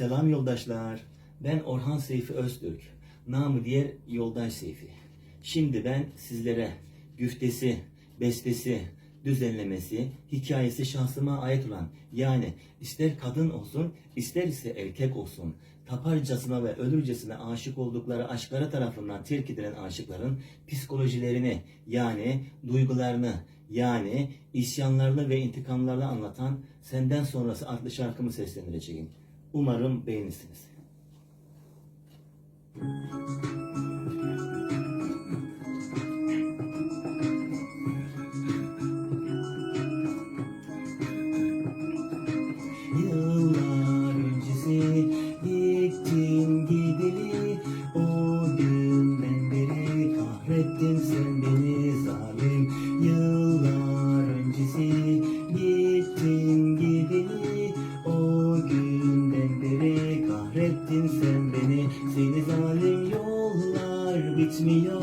Selam yoldaşlar. Ben Orhan Seyfi Öztürk. Namı diğer Yoldaş Seyfi. Şimdi ben sizlere güftesi, bestesi, düzenlemesi, hikayesi şahsıma ait olan yani ister kadın olsun ister ise erkek olsun taparcasına ve ölürcesine aşık oldukları aşkları tarafından terk edilen aşıkların psikolojilerini yani duygularını yani isyanlarını ve intikamlarını anlatan Senden Sonrası adlı şarkımı seslendireceğim. Umarım beğenirsiniz. Yıllar öncesi gittin gideli O günden beri kahrettin sen beni zalim Yıllar öncesi sen beni Seni zalim yollar bitmiyor.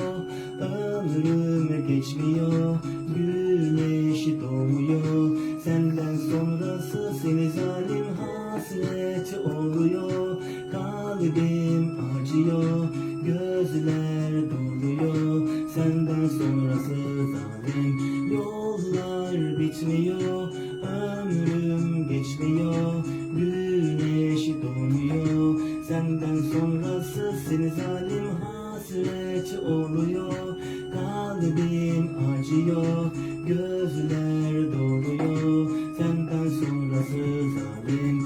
Ömrüm geçmiyor Güneş doğmuyor Senden sonrası seni zalim hasret oluyor. Kalbim acıyor Gözler doluyor. Senden sonrası zalim Yollar bitmiyor seni zalim hasret oluyor. Kalbim acıyor Gözler doluyor. Senden sonrası zalim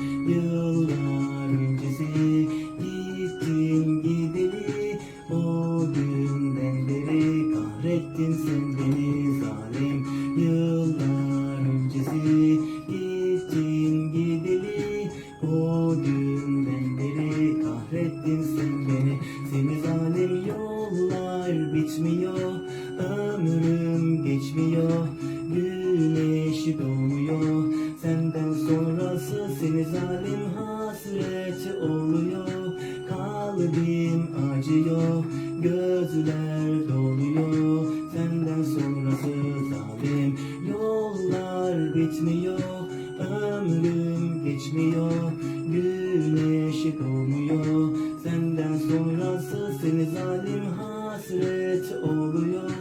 Zalim yollar bitmiyor Ömrüm geçmiyor Güneş doğmuyor. Senden sonrası seni zalim hasret oluyor. Kalbim acıyor Gözler doluyor Senden sonrası zalim Yollar bitmiyor Ömrüm geçmiyor Güneş doğmuyor Senden sonrası seni zalim hasret oluyor.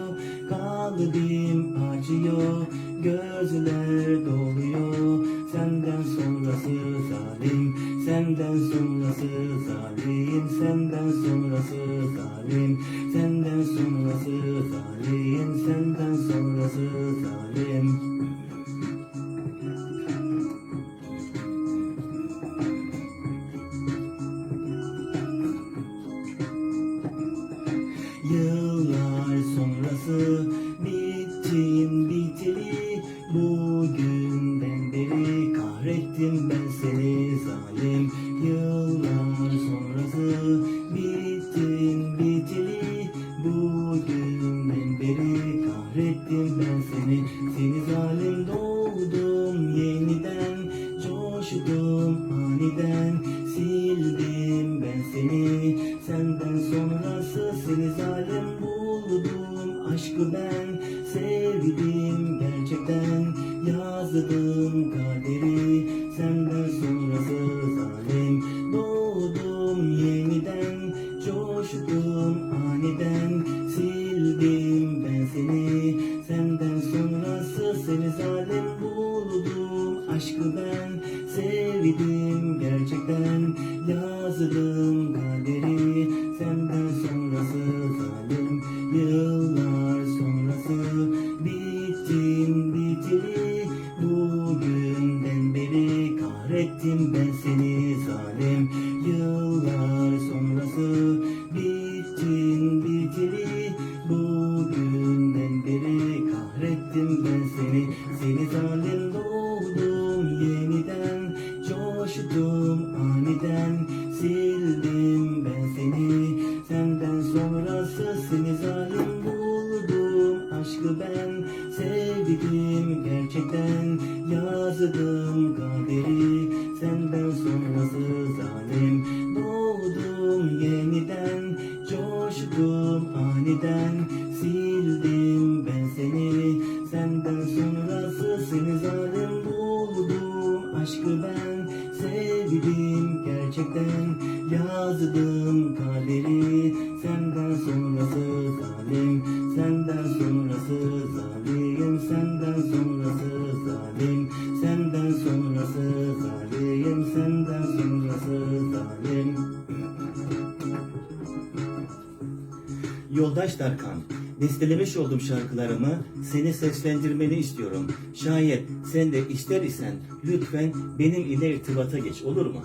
Kalbim acıyor Gözler doluyor. Senden sonrası zalim Senden sonrası zalim Senden sonrası zalim Senden sonrası zalim Senden sonrası zalim Sonrası bittin biteli. Bugünden beri kahrettim ben seni. Zalim Yıllar sonrası bittin biteli. Bugünden beri kahrettim ben seni. Seni zalim doğdum yeniden Coştum aniden. Sildim ben seni Senden sonrası seni zalim buldum Aşkı ben sevdim gerçekten Yazdım kaderi Senden sonrası zalim Doğdum yeniden Coştum aniden. Sildim ben seni Senden sonrası seni zalim buldum. Aşkı ben sevdim gerçekten Yazdım kaderi aniden Sildim ben seni. Senden sonrası seni zalim buldum Aşkı ben sevdim gerçekten. Yazdım yazdım kaderi Senden sonrası zalim Senden sonrası zalim Senden sonrası zalim Senden sonrası zalim Senden sonrası zalim Yoldaş Darkan, bestelemiş olduğum şarkılarımı seni seslendirmeni istiyorum. Şayet sen de ister isen lütfen benim ile irtibata geç olur mu?